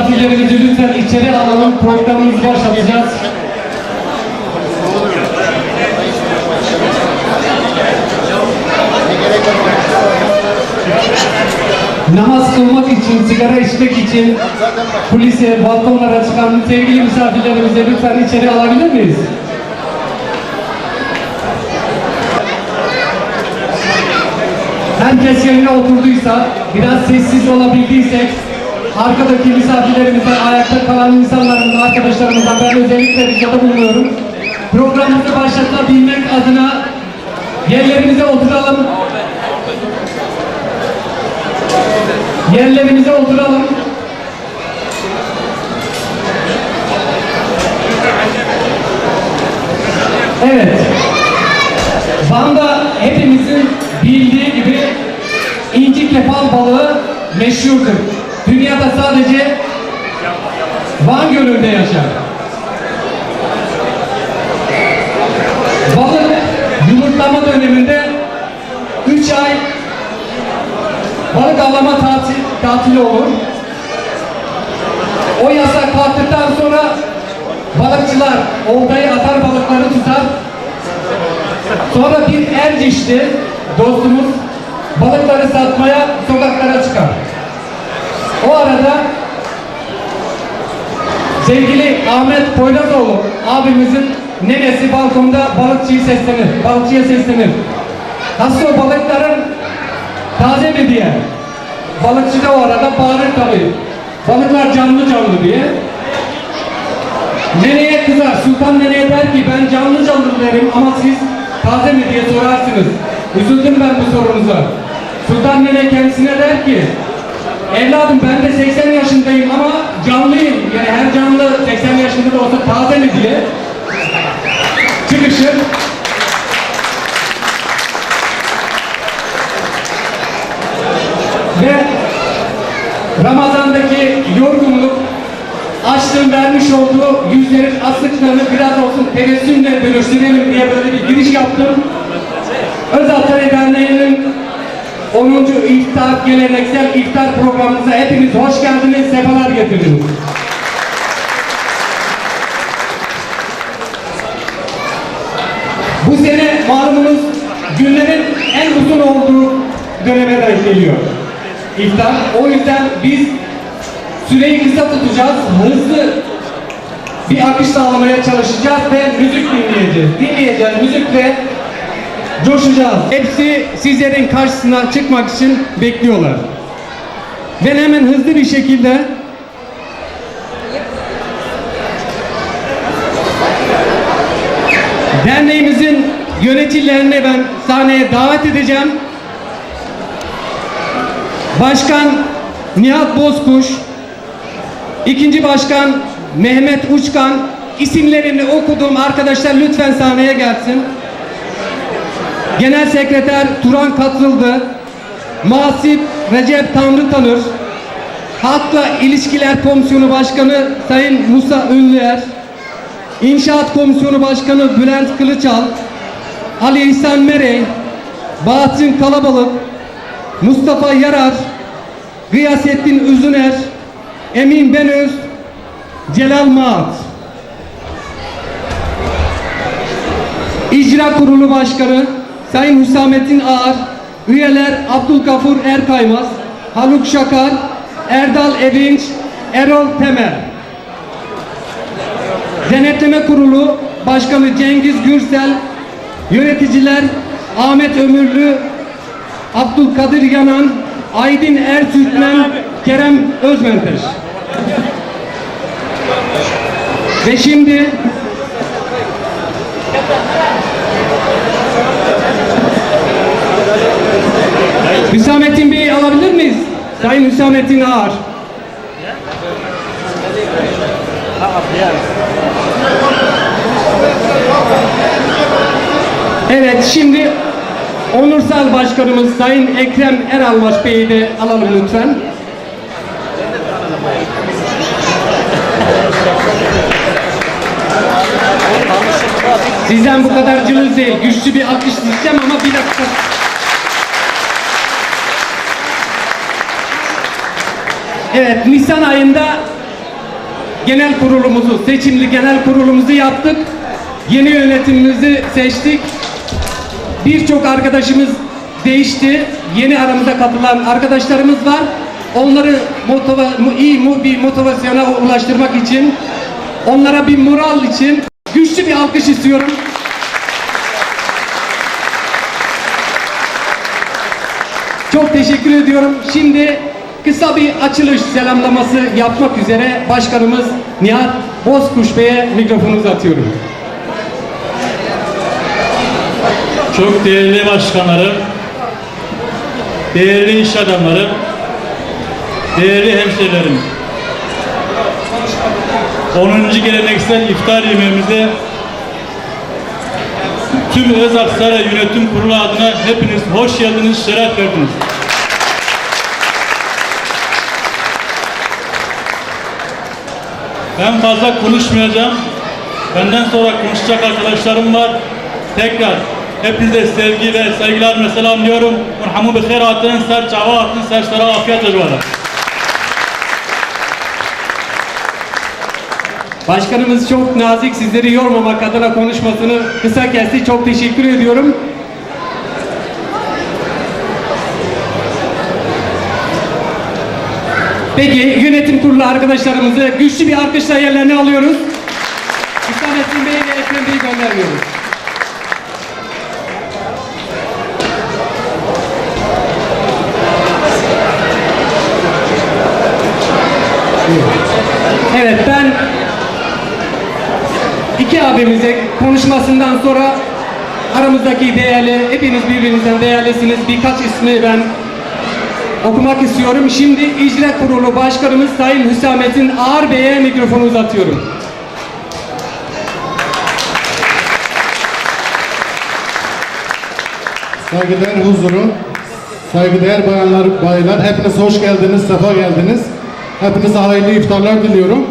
misafirlerimizi lütfen içeri alalım. Programımızı başlatacağız. Namaz kılmak için, sigara içmek için kulise, balkonlara çıkan sevgili misafirlerimizi lütfen içeri alabilir miyiz? Herkes yerine oturduysa, biraz sessiz olabildiysek, arkadaki misafirlerimizden, ayakta kalan insanlarımızdan, arkadaşlarımızdan ben özellikle ricada bulunuyorum. Programımızı başlatabilmek adına yerlerimize oturalım. Yerlerimize oturalım. Evet. Van'da hepimizin bildiği gibi inci kefal balığı meşhurdur. Dünyada sadece Van Gölü'nde yaşar. Balık yumurtlama döneminde 3 ay balık avlama tatil, tatili olur. O yasak kalktıktan sonra balıkçılar oltayı atar balıkları tutar. Sonra bir Erciş'ti dostumuz balıkları satmaya sokaklara çıkar. O arada sevgili Ahmet Poyrazoğlu abimizin nenesi balkonda balıkçıyı seslenir, balıkçıya seslenir. Nasıl o balıkların taze mi diye. Balıkçı da o arada bağırır tabii. Balıklar canlı canlı diye. Nereye kızar? Sultan nereye der ki ben canlı canlı derim ama siz taze mi diye sorarsınız. Üzüldüm ben bu sorunuza. Sultan nene kendisine der ki evladım ben de 80 yaşındayım ama canlıyım. Yani her canlı 80 yaşında da olsa taze mi diye çıkışır. Ve Ramazan'daki yorgunluk açlığın vermiş olduğu yüzlerin asıklığını biraz olsun tebessümle bölüştürelim diye böyle bir giriş yaptım. Özaltay Derneği'nin 10. iftar geleneksel iftar programımıza hepiniz hoş geldiniz, sefalar getirdiniz. Bu sene malumunuz günlerin en uzun olduğu döneme denk geliyor. İftar. O yüzden biz süreyi kısa tutacağız. Hızlı bir akış sağlamaya çalışacağız ve müzik dinleyeceğiz. Dinleyeceğiz müzikle coşacağız. Hepsi sizlerin karşısına çıkmak için bekliyorlar. Ben hemen hızlı bir şekilde derneğimizin yöneticilerini ben sahneye davet edeceğim. Başkan Nihat Bozkuş, ikinci başkan Mehmet Uçkan, isimlerini okuduğum arkadaşlar lütfen sahneye gelsin. Genel sekreter Turan Katıldı, Muhasip Recep Tanrı Tanır, Halkla İlişkiler Komisyonu Başkanı Sayın Musa Ünlüer, İnşaat Komisyonu Başkanı Bülent Kılıçal, Ali İhsan Merey, Bahattin Kalabalık, Mustafa Yarar, Gıyasettin Üzüner, Emin Benöz, Celal Maat. İcra Kurulu Başkanı Sayın Hüsamettin Ağar, üyeler Abdülgafur Erkaymaz, Haluk Şakar, Erdal Edinç, Erol Temel. Denetleme Kurulu Başkanı Cengiz Gürsel, yöneticiler Ahmet Ömürlü, Abdülkadir Yanan, Aydın Ertürkmen, Kerem Özmenteş. Ve şimdi Hüsamettin Bey'i alabilir miyiz? Sayın Hüsamettin Ağar. Evet şimdi Onursal Başkanımız Sayın Ekrem Eralbaş Bey'i de alalım lütfen. Sizden bu kadar cılız değil. Güçlü bir alkış isteyeceğim ama bir dakika. Evet Nisan ayında genel kurulumuzu, seçimli genel kurulumuzu yaptık. Yeni yönetimimizi seçtik. Birçok arkadaşımız değişti. Yeni aramıza katılan arkadaşlarımız var. Onları motiva, iyi bir motivasyona ulaştırmak için, onlara bir moral için güçlü bir alkış istiyorum. Çok teşekkür ediyorum. Şimdi kısa bir açılış selamlaması yapmak üzere Başkanımız Nihat Bozkuş Bey'e mikrofonu uzatıyorum. Çok değerli başkanlarım, değerli iş adamları, değerli hemşehrilerim. 10. geleneksel iftar yemeğimize tüm Özaksaray Yönetim Kurulu adına hepiniz hoş geldiniz, şeref verdiniz. Ben fazla konuşmayacağım. Benden sonra konuşacak arkadaşlarım var. Tekrar hepinize sevgi ve saygılarımla selamlıyorum. Merhamu bi khair atın, ser çava atın, ser afiyet olsun. Başkanımız çok nazik sizleri yormamak adına konuşmasını kısa kesti. Çok teşekkür ediyorum. Peki yönetim kurulu arkadaşlarımızı güçlü bir alkışla yerlerine alıyoruz. Hüsamettin Bey ve Ekrem Bey'i göndermiyoruz. Evet ben iki abimize konuşmasından sonra aramızdaki değerli, hepiniz birbirinizden değerlisiniz. Birkaç ismi ben okumak istiyorum. Şimdi İcra Kurulu Başkanımız Sayın Hüsamettin Ağar Bey'e mikrofonu uzatıyorum. Saygıdeğer huzuru, saygıdeğer bayanlar, baylar, hepiniz hoş geldiniz, sefa geldiniz. Hepinize hayırlı iftarlar diliyorum.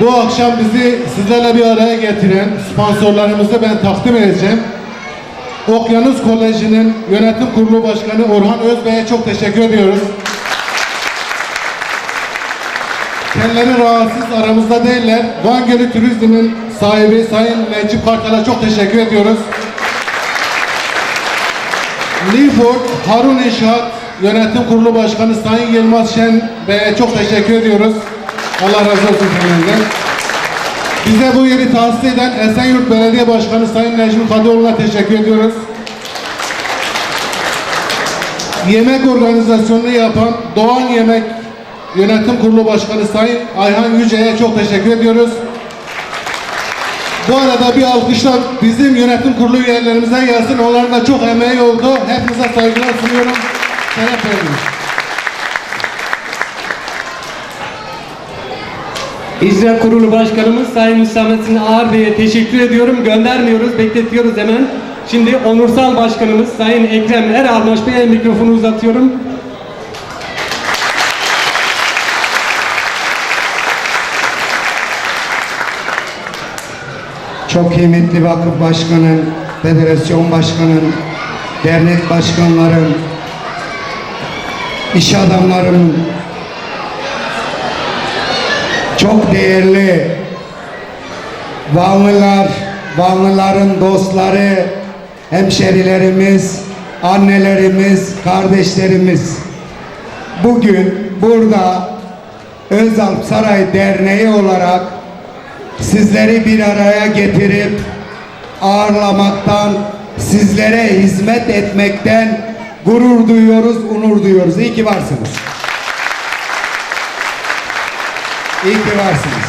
Bu akşam bizi sizlerle bir araya getiren sponsorlarımızı ben takdim edeceğim. Okyanus Koleji'nin yönetim kurulu başkanı Orhan Özbey'e çok teşekkür ediyoruz. Kendileri rahatsız aramızda değiller. Van Gölü Turizm'in sahibi Sayın Necip Kartal'a çok teşekkür ediyoruz. Newport Harun İnşaat Yönetim Kurulu Başkanı Sayın Yılmaz Şen Bey'e çok teşekkür ediyoruz. Allah razı olsun kendilerinden. Bize bu yeri tahsis eden Esenyurt Belediye Başkanı Sayın Necmi Kadıoğlu'na teşekkür ediyoruz. Yemek organizasyonunu yapan Doğan Yemek Yönetim Kurulu Başkanı Sayın Ayhan Yüce'ye çok teşekkür ediyoruz. Bu arada bir alkışla bizim yönetim kurulu üyelerimize gelsin. Onların da çok emeği oldu. Hepinize saygılar sunuyorum. Şeref verdiniz. İcra Kurulu Başkanımız Sayın Hüsamettin Ağar Bey'e teşekkür ediyorum. Göndermiyoruz, bekletiyoruz hemen. Şimdi Onursal Başkanımız Sayın Ekrem Eralmaş Bey'e mikrofonu uzatıyorum. Çok kıymetli vakıf başkanım, federasyon başkanım, dernek başkanlarım, iş adamlarım, çok değerli Vanlılar, Vanlıların dostları, hemşerilerimiz, annelerimiz, kardeşlerimiz. Bugün burada Özalp Saray Derneği olarak sizleri bir araya getirip ağırlamaktan, sizlere hizmet etmekten gurur duyuyoruz, onur duyuyoruz. İyi ki varsınız. İyi ki varsınız.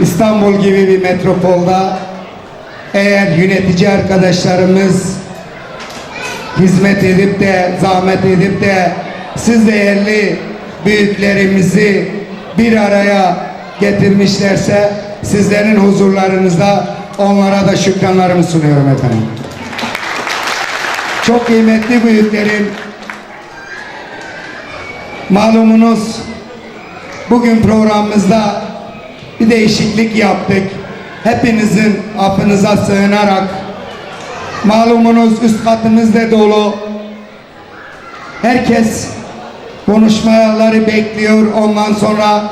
İstanbul gibi bir metropolda eğer yönetici arkadaşlarımız hizmet edip de zahmet edip de siz değerli büyüklerimizi bir araya getirmişlerse sizlerin huzurlarınızda onlara da şükranlarımı sunuyorum efendim. Çok kıymetli büyüklerim malumunuz bugün programımızda bir değişiklik yaptık. Hepinizin affınıza sığınarak malumunuz üst katımız da dolu. Herkes konuşmaları bekliyor. Ondan sonra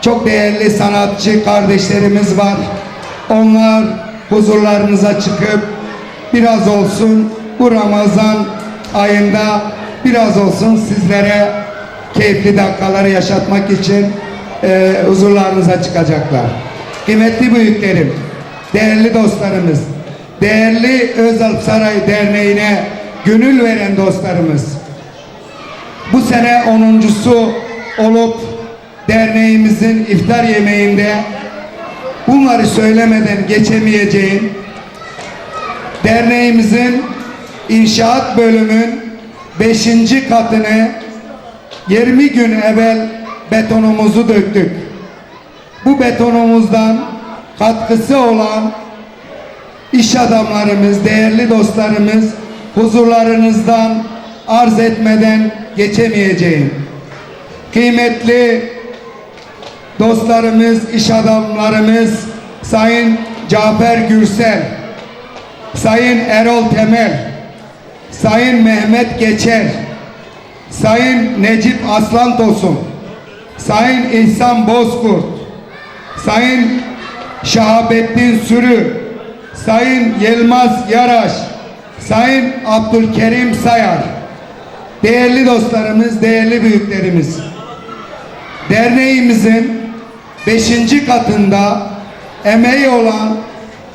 çok değerli sanatçı kardeşlerimiz var. Onlar huzurlarınıza çıkıp biraz olsun bu Ramazan ayında biraz olsun sizlere keyifli dakikaları yaşatmak için e, huzurlarınıza çıkacaklar. Kıymetli büyüklerim, değerli dostlarımız, değerli Özalp Saray Derneği'ne gönül veren dostlarımız, bu sene 10.sü olup derneğimizin iftar yemeğinde bunları söylemeden geçemeyeceğim derneğimizin inşaat bölümün 5. katını 20 gün evvel betonumuzu döktük. Bu betonumuzdan katkısı olan iş adamlarımız, değerli dostlarımız huzurlarınızdan arz etmeden geçemeyeceğim. Kıymetli dostlarımız, iş adamlarımız Sayın Cafer Gürsel, Sayın Erol Temel, Sayın Mehmet Geçer, Sayın Necip Aslan Tosun, Sayın İhsan Bozkurt, Sayın Şahabettin Sürü, Sayın Yılmaz Yaraş, Sayın Abdülkerim Sayar, değerli dostlarımız, değerli büyüklerimiz, derneğimizin 5. katında emeği olan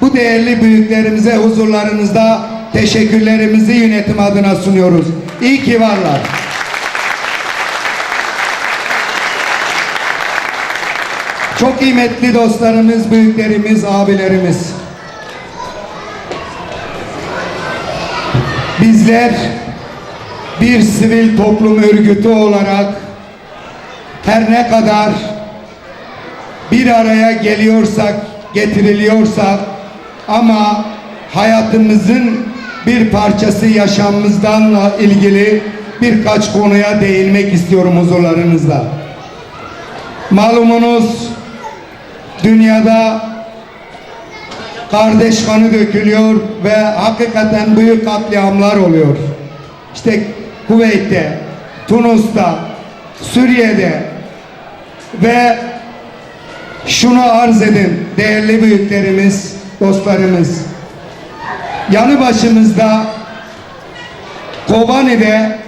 bu değerli büyüklerimize huzurlarınızda teşekkürlerimizi yönetim adına sunuyoruz. İyi ki varlar. Çok kıymetli dostlarımız, büyüklerimiz, abilerimiz. Bizler bir sivil toplum örgütü olarak her ne kadar bir araya geliyorsak, getiriliyorsak ama hayatımızın bir parçası yaşamımızdanla ilgili birkaç konuya değinmek istiyorum huzurlarınızda. Malumunuz dünyada kardeş kanı dökülüyor ve hakikaten büyük katliamlar oluyor. İşte Kuveyt'te, Tunus'ta, Suriye'de ve şunu arz edin değerli büyüklerimiz, dostlarımız. Yanı başımızda Kobani'de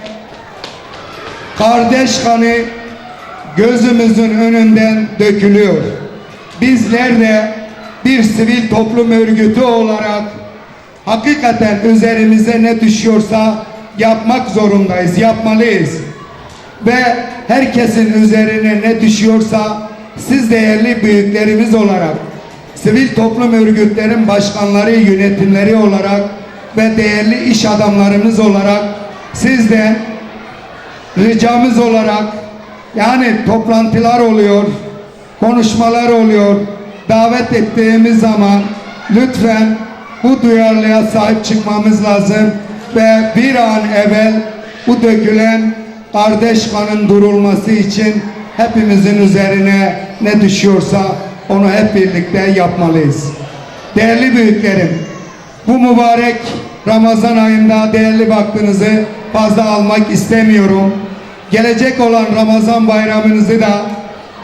kardeş kanı gözümüzün önünden dökülüyor. Bizler de bir sivil toplum örgütü olarak hakikaten üzerimize ne düşüyorsa yapmak zorundayız, yapmalıyız. Ve herkesin üzerine ne düşüyorsa siz değerli büyüklerimiz olarak sivil toplum örgütlerin başkanları, yönetimleri olarak ve değerli iş adamlarımız olarak sizden ricamız olarak yani toplantılar oluyor, konuşmalar oluyor. Davet ettiğimiz zaman lütfen bu duyarlılığa sahip çıkmamız lazım ve bir an evvel bu dökülen kardeş kanın durulması için hepimizin üzerine ne düşüyorsa onu hep birlikte yapmalıyız. Değerli büyüklerim, bu mübarek Ramazan ayında değerli vaktinizi fazla almak istemiyorum. Gelecek olan Ramazan bayramınızı da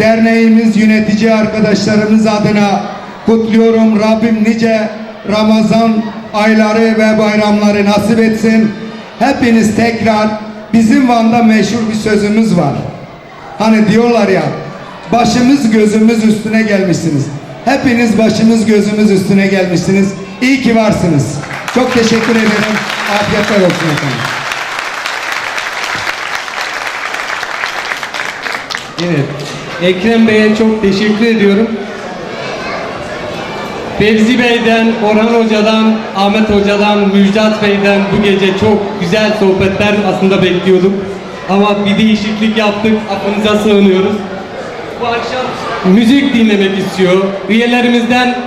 derneğimiz yönetici arkadaşlarımız adına kutluyorum. Rabbim nice Ramazan ayları ve bayramları nasip etsin. Hepiniz tekrar bizim Van'da meşhur bir sözümüz var. Hani diyorlar ya başımız gözümüz üstüne gelmişsiniz. Hepiniz başımız gözümüz üstüne gelmişsiniz. İyi ki varsınız. Çok teşekkür ederim. Afiyetler olsun efendim. Evet. Ekrem Bey'e çok teşekkür ediyorum. Fevzi Bey'den, Orhan Hoca'dan, Ahmet Hoca'dan, Müjdat Bey'den bu gece çok güzel sohbetler aslında bekliyorduk. Ama bir değişiklik yaptık. Aklınıza sığınıyoruz. Bu akşam müzik dinlemek istiyor. Üyelerimizden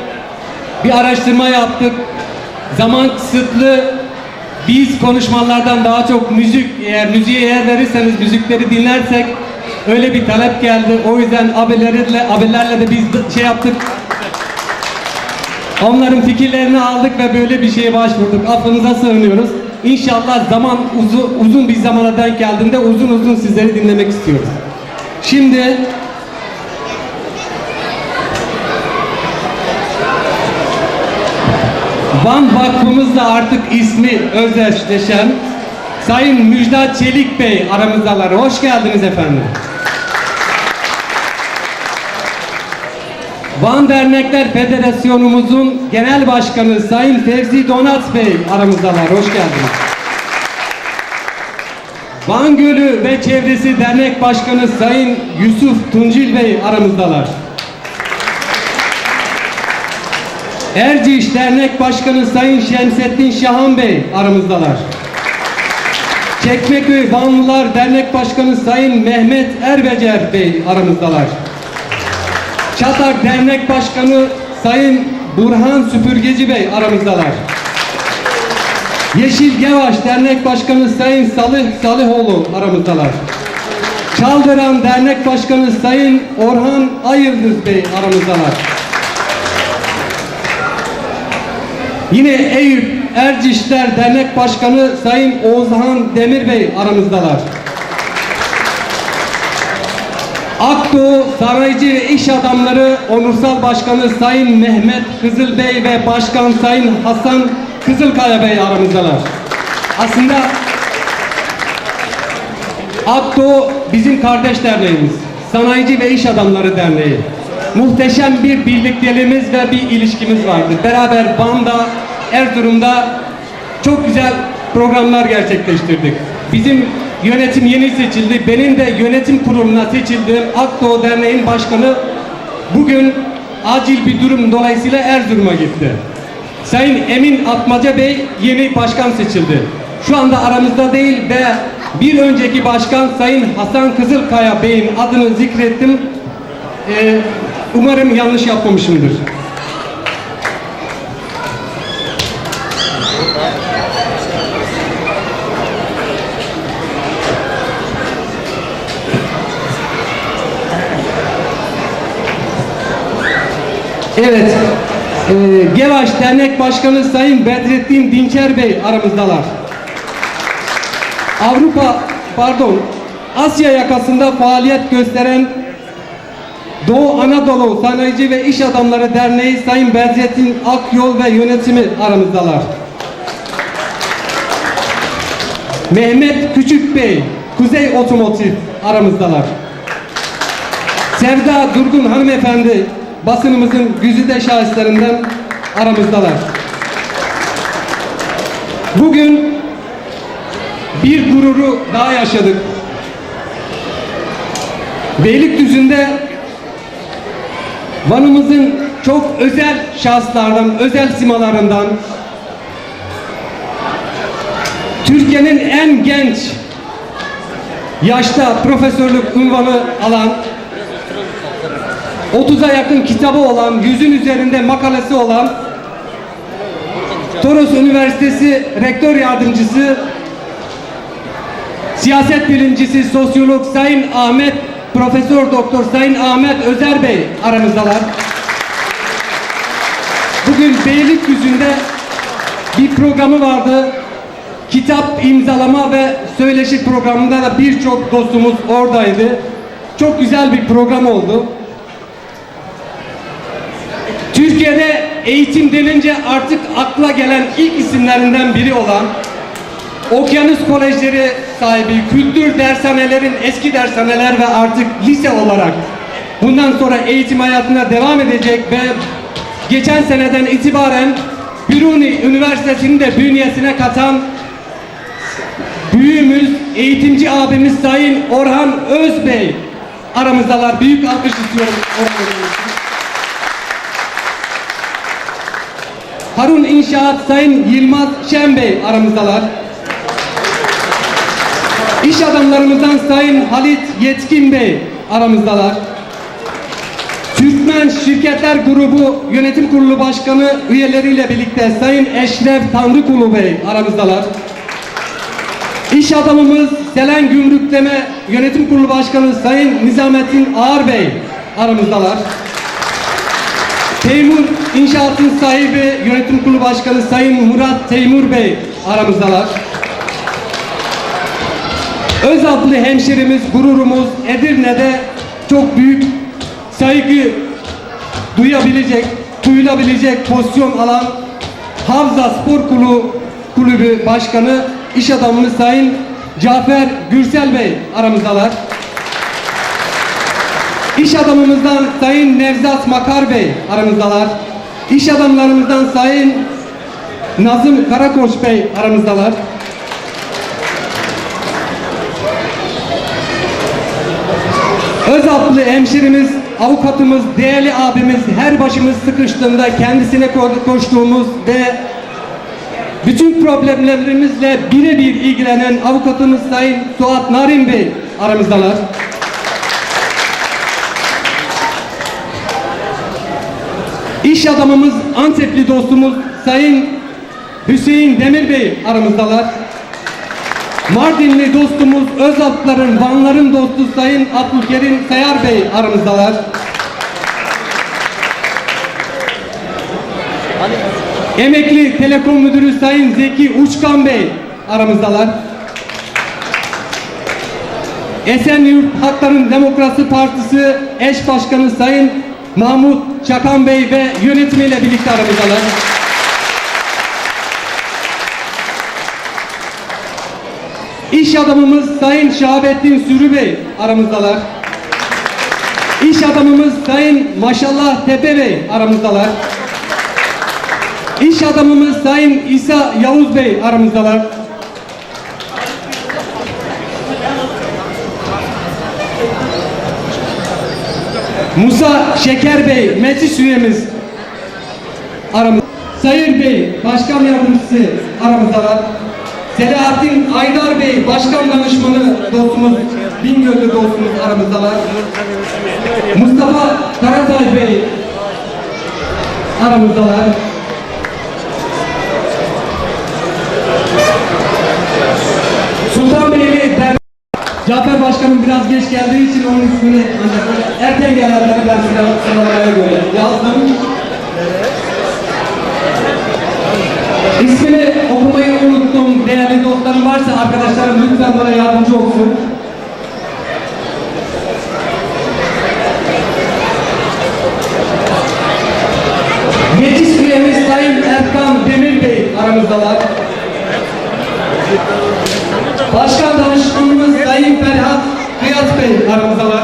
bir araştırma yaptık. Zaman kısıtlı. Biz konuşmalardan daha çok müzik, eğer müziğe yer verirseniz müzikleri dinlersek öyle bir talep geldi. O yüzden abilerle, abilerle de biz şey yaptık. Onların fikirlerini aldık ve böyle bir şeye başvurduk. Affınıza sığınıyoruz. İnşallah zaman uzun, uzun bir zamana denk geldiğinde uzun uzun sizleri dinlemek istiyoruz. Şimdi Van Vakfımızla artık ismi özdeşleşen Sayın Müjdat Çelik Bey aramızdalar. Hoş geldiniz efendim. Van Dernekler Federasyonumuzun Genel Başkanı Sayın Fevzi Donat Bey aramızdalar. Hoş geldiniz. Van Gölü ve Çevresi Dernek Başkanı Sayın Yusuf Tuncil Bey aramızdalar. Erciş Dernek Başkanı Sayın Şemsettin Şahan Bey aramızdalar. Çekmeköy Vanlılar Dernek Başkanı Sayın Mehmet Erbecer Bey aramızdalar. Çatak Dernek Başkanı Sayın Burhan Süpürgeci Bey aramızdalar. Yeşil Gevaş Dernek Başkanı Sayın Salih Salihoğlu aramızdalar. Çaldıran Dernek Başkanı Sayın Orhan Ayıldız Bey aramızdalar. Yine Eyüp Ercişler Dernek Başkanı Sayın Oğuzhan Demir Bey aramızdalar. Akdoğu Saraycı ve İş Adamları Onursal Başkanı Sayın Mehmet Kızıl Bey ve Başkan Sayın Hasan Kızılkaya Bey aramızdalar. Aslında Akdoğu bizim kardeş derneğimiz. Sanayici ve İş Adamları Derneği. Muhteşem bir birlikteliğimiz ve bir ilişkimiz vardı. Beraber Van'da, Erzurum'da çok güzel programlar gerçekleştirdik. Bizim yönetim yeni seçildi. Benim de yönetim kuruluna seçildiğim Akdoğu Derneği'nin başkanı bugün acil bir durum dolayısıyla Erzurum'a gitti. Sayın Emin Atmaca Bey yeni başkan seçildi. Şu anda aramızda değil ve bir önceki başkan Sayın Hasan Kızılkaya Bey'in adını zikrettim. Ee, umarım yanlış yapmamışımdır. Evet. Ee, Gevaş Dernek Başkanı Sayın Bedrettin Dinçer Bey aramızdalar. Avrupa, pardon, Asya yakasında faaliyet gösteren Doğu Anadolu Sanayici ve İş Adamları Derneği Sayın Bedrettin Akyol ve yönetimi aramızdalar. Mehmet Küçük Bey, Kuzey Otomotiv aramızdalar. Sevda Durgun hanımefendi basınımızın güzide şahislerinden aramızdalar. Bugün bir gururu daha yaşadık. Beylikdüzü'nde Van'ımızın çok özel şahıslardan, özel simalarından Türkiye'nin en genç yaşta profesörlük unvanı alan 30'a yakın kitabı olan, yüzün üzerinde makalesi olan Toros Üniversitesi Rektör Yardımcısı Siyaset bilimcisi, sosyolog Sayın Ahmet, Profesör Doktor Sayın Ahmet Özer Bey aramızdalar. Bugün Beylikdüzü'nde bir programı vardı. Kitap imzalama ve söyleşi programında da birçok dostumuz oradaydı. Çok güzel bir program oldu. Türkiye'de eğitim denince artık akla gelen ilk isimlerinden biri olan Okyanus Kolejleri sahibi, kültür dershanelerin eski dershaneler ve artık lise olarak bundan sonra eğitim hayatına devam edecek ve geçen seneden itibaren Biruni Üniversitesi'ni de bünyesine katan büyüğümüz, eğitimci abimiz Sayın Orhan Özbey. Aramızdalar. Büyük alkış istiyorum Orhan Bey için. Harun İnşaat Sayın Yılmaz Şen Bey aramızdalar. İş adamlarımızdan Sayın Halit Yetkin Bey aramızdalar. Türkmen Şirketler Grubu Yönetim Kurulu Başkanı üyeleriyle birlikte Sayın Eşref Tanrıkulu Bey aramızdalar. İş adamımız Selen Gümrükleme Yönetim Kurulu Başkanı Sayın Nizamettin Ağar Bey aramızdalar. Teymur İnşaat'ın sahibi Yönetim Kurulu Başkanı Sayın Murat Teymur Bey aramızdalar. Öz adlı hemşerimiz, gururumuz Edirne'de çok büyük saygı duyabilecek, duyulabilecek pozisyon alan Havza Spor Kulu, Kulübü Başkanı iş adamımız Sayın Cafer Gürsel Bey aramızdalar. İş adamımızdan Sayın Nevzat Makar Bey aramızdalar. İş adamlarımızdan Sayın Nazım Karakoç Bey aramızdalar. Özaltlı hemşirimiz, avukatımız, değerli abimiz, her başımız sıkıştığında kendisine ko- koştuğumuz ve bütün problemlerimizle birebir ilgilenen avukatımız Sayın Suat Narin Bey aramızdalar. İş adamımız Antepli dostumuz Sayın Hüseyin Demir Bey aramızdalar. Mardinli dostumuz Özaltların, Vanların dostu Sayın Abdülkerim Sayar Bey aramızdalar. Emekli Telekom Müdürü Sayın Zeki Uçkan Bey aramızdalar. Esenyurt Hakların Demokrasi Partisi eş başkanı Sayın Mahmut Çakan Bey ve yönetimiyle birlikte aramızdalar. İş adamımız Sayın Şahabettin Sürü Bey aramızdalar. İş adamımız Sayın Maşallah Tepe Bey aramızdalar. İş adamımız Sayın İsa Yavuz Bey aramızdalar. Musa Şeker Bey meclis üyemiz aramızda. Sayın Bey başkan yardımcısı aramızdalar. Selahattin Aydar Bey başkan danışmanı dostumuz, Bingöl'lü dostumuz aramızdalar. Mustafa Karatay Bey aramızdalar. Sultanbeyli Der Cafer Başkanım biraz geç geldiği için onun ismini ancak böyle erken gelenleri ben sıra- sıralamaya göre yazdım. İsmini okumayı unuttum. Değerli dostlarım varsa arkadaşlarım lütfen bana yardımcı olsun. Meclis üyemiz Sayın Erkan Demir Bey aramızdalar. Başkan danışmanımız Sayın Ferhat Kıyas Bey aramızdalar.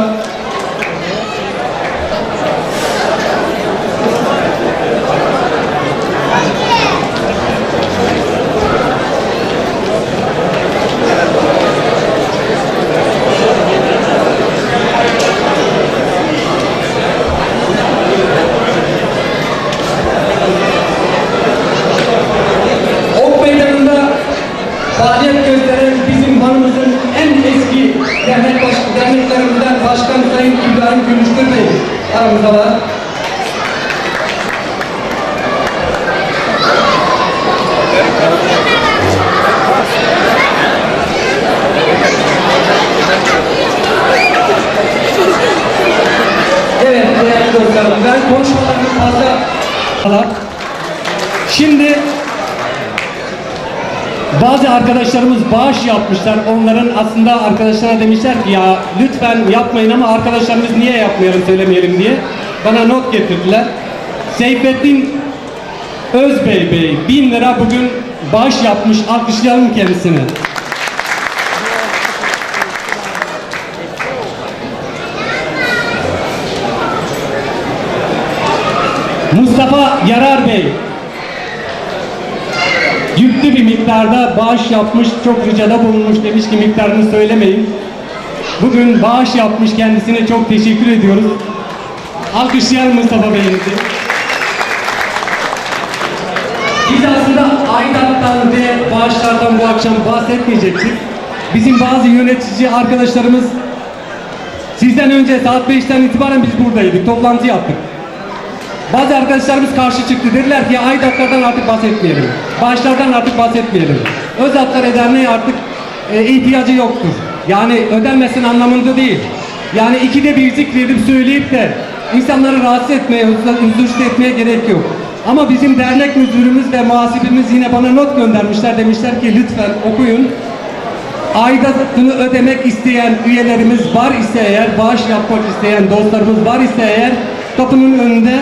Ok Meydanı'nda faaliyet gösteren bizim Van'ımızın en eski dernek baş, derneklerimizden Başkan Sayın İbrahim Gülüştür Bey aramızda var. Evet değerli dostlarım ben konuşmalarımı fazla Şimdi bazı bağış yapmışlar. Onların aslında arkadaşlara demişler ki ya lütfen yapmayın ama arkadaşlarımız niye yapmayalım söylemeyelim diye. Bana not getirdiler. Seyfettin Özbey Bey 1000 lira bugün bağış yapmış. Alkışlayalım kendisini. Mustafa Yarar Bey yüklü bir miktarda bağış yapmış, çok ricada bulunmuş demiş ki miktarını söylemeyin. Bugün bağış yapmış kendisine çok teşekkür ediyoruz. Alkışlayalım Mustafa Bey'imizi. Biz aslında aidattan ve bağışlardan bu akşam bahsetmeyecektik. Bizim bazı yönetici arkadaşlarımız sizden önce saat 5'ten itibaren biz buradaydık, toplantı yaptık. Bazı arkadaşlarımız karşı çıktı. Dediler ki aidatlardan artık bahsetmeyelim. Bağışlardan artık bahsetmeyelim. Öz Hakları Derneği artık e, ihtiyacı yoktur. Yani ödenmesin anlamında değil. Yani ikide bir zikredip söyleyip de insanları rahatsız etmeye, huzursuz etmeye gerek yok. Ama bizim dernek müdürümüz ve muhasibimiz yine bana not göndermişler. Demişler ki lütfen okuyun. Aidatını ödemek isteyen üyelerimiz var ise eğer, bağış yapmak isteyen dostlarımız var ise eğer kapının önünde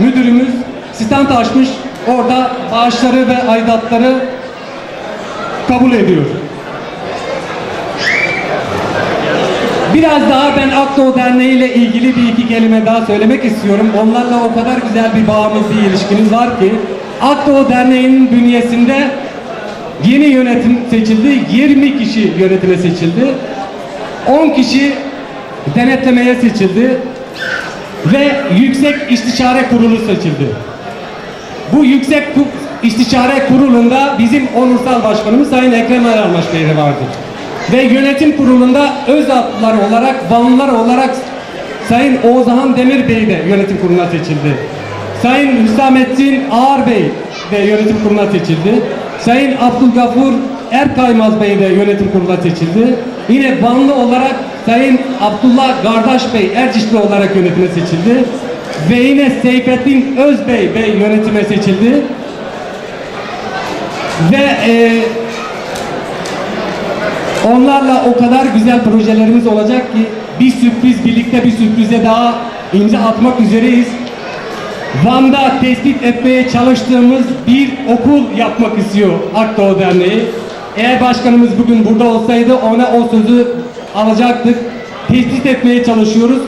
müdürümüz stand açmış. orada bağışları ve aidatları kabul ediyor. Biraz daha ben Akdoğu Derneği ile ilgili bir iki kelime daha söylemek istiyorum. Onlarla o kadar güzel bir bağımız, bir ilişkimiz var ki Akdoğu Derneği'nin bünyesinde yeni yönetim seçildi. 20 kişi yönetime seçildi. 10 kişi denetlemeye seçildi. Ve Yüksek İstişare Kurulu seçildi. Bu Yüksek İstişare Kurulu'nda bizim onursal başkanımız Sayın Ekrem Eralmaş Bey de vardır. Ve yönetim kurulunda Özaltlılar olarak, Vanlılar olarak Sayın Oğuzhan Demir Bey de yönetim kuruluna seçildi. Sayın Hüsamettin Ağar Bey de yönetim kuruluna seçildi. Sayın Abdülgafur Erkaymaz Bey de yönetim kuruluna seçildi. Yine Vanlı olarak Sayın Abdullah Gardaş Bey Ercişli olarak yönetime seçildi. Ve yine Seyfettin Özbey Bey yönetime seçildi. Ve e, onlarla o kadar güzel projelerimiz olacak ki bir sürpriz birlikte bir sürprize daha imza atmak üzereyiz. Van'da tespit etmeye çalıştığımız bir okul yapmak istiyor Akdoğu Derneği. Eğer başkanımız bugün burada olsaydı ona o sözü alacaktık. Tespit etmeye çalışıyoruz.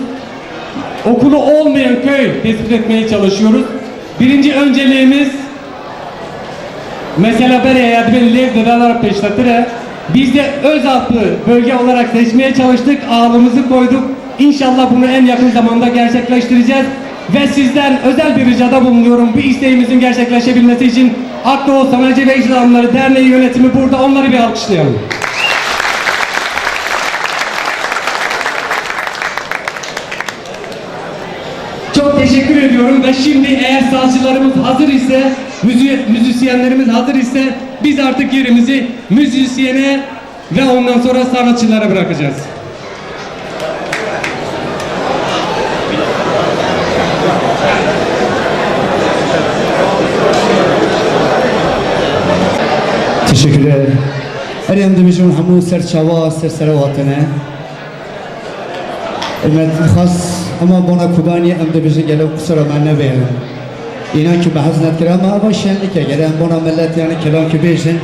Okulu olmayan köy tespit etmeye çalışıyoruz. Birinci önceliğimiz Mesela böyle yardımın lev dedalar peştatire. Biz de Özalpı bölge olarak seçmeye çalıştık. Ağlımızı koyduk. İnşallah bunu en yakın zamanda gerçekleştireceğiz. Ve sizden özel bir ricada bulunuyorum. Bu isteğimizin gerçekleşebilmesi için Akdoğu Sanayici ve İş Adamları Derneği yönetimi burada. Onları bir alkışlayalım. Çok teşekkür ediyorum ve şimdi eğer sazcılarımız hazır ise, müzi- müzisyenlerimiz hazır ise biz artık yerimizi müzisyene ve ondan sonra sanatçılara bırakacağız. Teşekkürler. Eriyem demişim hamu serçava serserevatine. Emet khas ama bana kubani em demişim gele kusura ben ne beğenim. İnan ki behaz net kira ama ama şenlik ya gelen bana millet yani kelam ki beşin